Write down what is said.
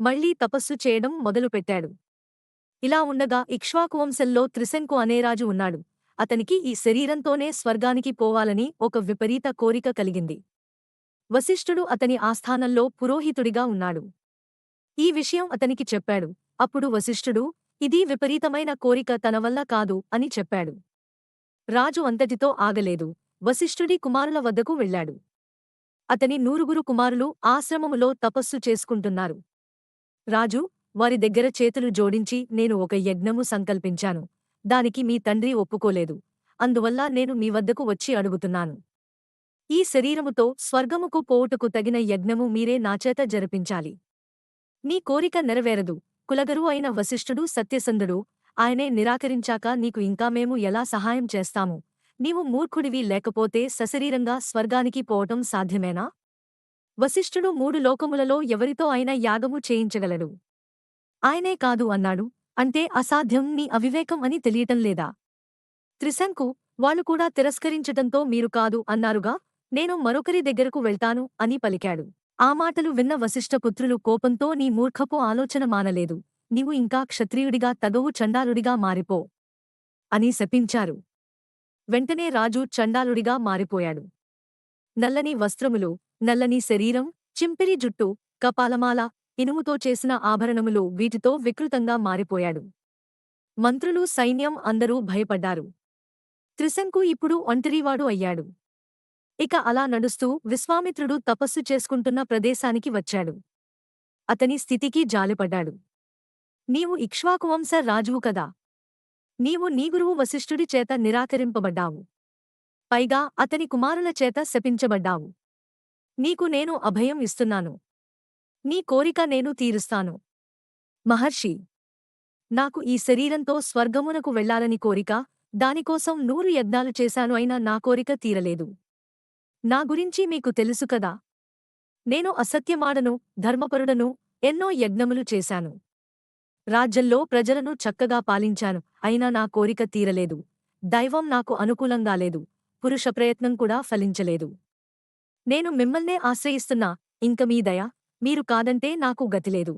మళ్ళీ తపస్సు చేయడం మొదలుపెట్టాడు. ఇలా ఉండగా ఇక్ష్వాకువంశంలో త్రిశంకు అనే రాజు ఉన్నాడు. అతనికి ఈ శరీరంతోనే స్వర్గానికి పోవాలని ఒక విపరీత కోరిక కలిగింది. వశిష్ఠుడు అతని ఆస్థానంలో పురోహితుడిగా ఉన్నాడు. ఈ విషయం అతనికి చెప్పాడు. అప్పుడు వశిష్ఠుడు ఇది విపరీతమైన కోరిక తన వల్ల కాదు అని చెప్పాడు. రాజు అంతటితో ఆగలేదు. వశిష్ఠుడి కుమారుల వద్దకు వెళ్ళాడు. అతని నూరుగురు కుమారులు ఆశ్రమములో తపస్సు చేసుకుంటున్నారు. రాజు వారి దగ్గర చేతులు జోడించి నేను ఒక యజ్ఞము సంకల్పించాను. దానికి మీ తండ్రి ఒప్పుకోలేదు. అందువల్ల నేను మీ వద్దకు వచ్చి అడుగుతున్నాను. ఈ శరీరముతో స్వర్గముకు పోవుటకు తగిన యజ్ఞము మీరే నాచేత జరిపించాలి. నీ కోరిక నెరవేరదు. కులగరు అయిన వశిష్ఠుడు సత్యసంధుడు ఆయనే నిరాకరించాక నీకు ఇంకా మేము ఎలా సహాయం చేస్తాము? నీవు మూర్ఖుడివి లేకపోతే సశరీరంగా స్వర్గానికి పోవటం సాధ్యమేనా? వశిష్ఠుడు మూడు లోకములలో ఎవరితో అయినా యాగము చేయించగలడు. ఆయనే కాదు అన్నాడు. అంటే అసాధ్యం నీ అవివేకం అని తెలియటం లేదా? త్రిశంకు వాళ్ళు కూడా తిరస్కరించటంతో మీరు కాదు అన్నారుగా నేను మరొకరి దగ్గరకు వెళ్తాను అని పలికాడు. ఆ మాటలు విన్న వశిష్ఠపుత్రులు కోపంతో నీ మూర్ఖపు ఆలోచన మానలేదు. నీవు ఇంకా క్షత్రియుడిగా తగవు చండాలుడిగా మారిపో అని శపించారు. వెంటనే రాజు చండాలుడిగా మారిపోయాడు. నల్లని వస్త్రములు నల్లని శరీరం చింపిరి జుట్టు కపాలమాల ఇనుముతో చేసిన ఆభరణములు వీటితో వికృతంగా మారిపోయాడు. మంత్రులు సైన్యం అందరూ భయపడ్డారు. త్రిశంకు ఇప్పుడు ఒంటరివాడు అయ్యాడు. ఇక అలా నడుస్తూ విశ్వామిత్రుడు తపస్సు చేసుకుంటున్న ప్రదేశానికి వచ్చాడు. అతని స్థితికి జాలిపడ్డాడు. నీవు ఇక్ష్వాకువంశ రాజువు కదా. నీవు నీ గురువు వశిష్ఠుడి చేత నిరాకరింపబడ్డావు. పైగా అతని కుమారుల చేత శపించబడ్డావు. నీకు నేను అభయం ఇస్తున్నాను. నీ కోరిక నేను తీరుస్తాను. మహర్షి నాకు ఈ శరీరంతో స్వర్గమునకు వెళ్ళాలని కోరిక దానికోసం నూరు యజ్ఞాలు చేశాను అయినా నా కోరిక తీరలేదు. నా గురించి మీకు తెలుసు కదా. నేను అసత్యమాడను ధర్మపరుడను ఎన్నో యజ్ఞములు చేశాను. రాజ్యంలో ప్రజలను చక్కగా పాలించాను అయినా నా కోరిక తీరలేదు. దైవం నాకు అనుకూలంగా లేదు. పురుష ప్రయత్నం కూడా ఫలించలేదు. నేను మిమ్మల్నే ఆశ్రయిస్తున్నా. ఇంక మీ దయ మీరు కాదంటే నాకు గతిలేదు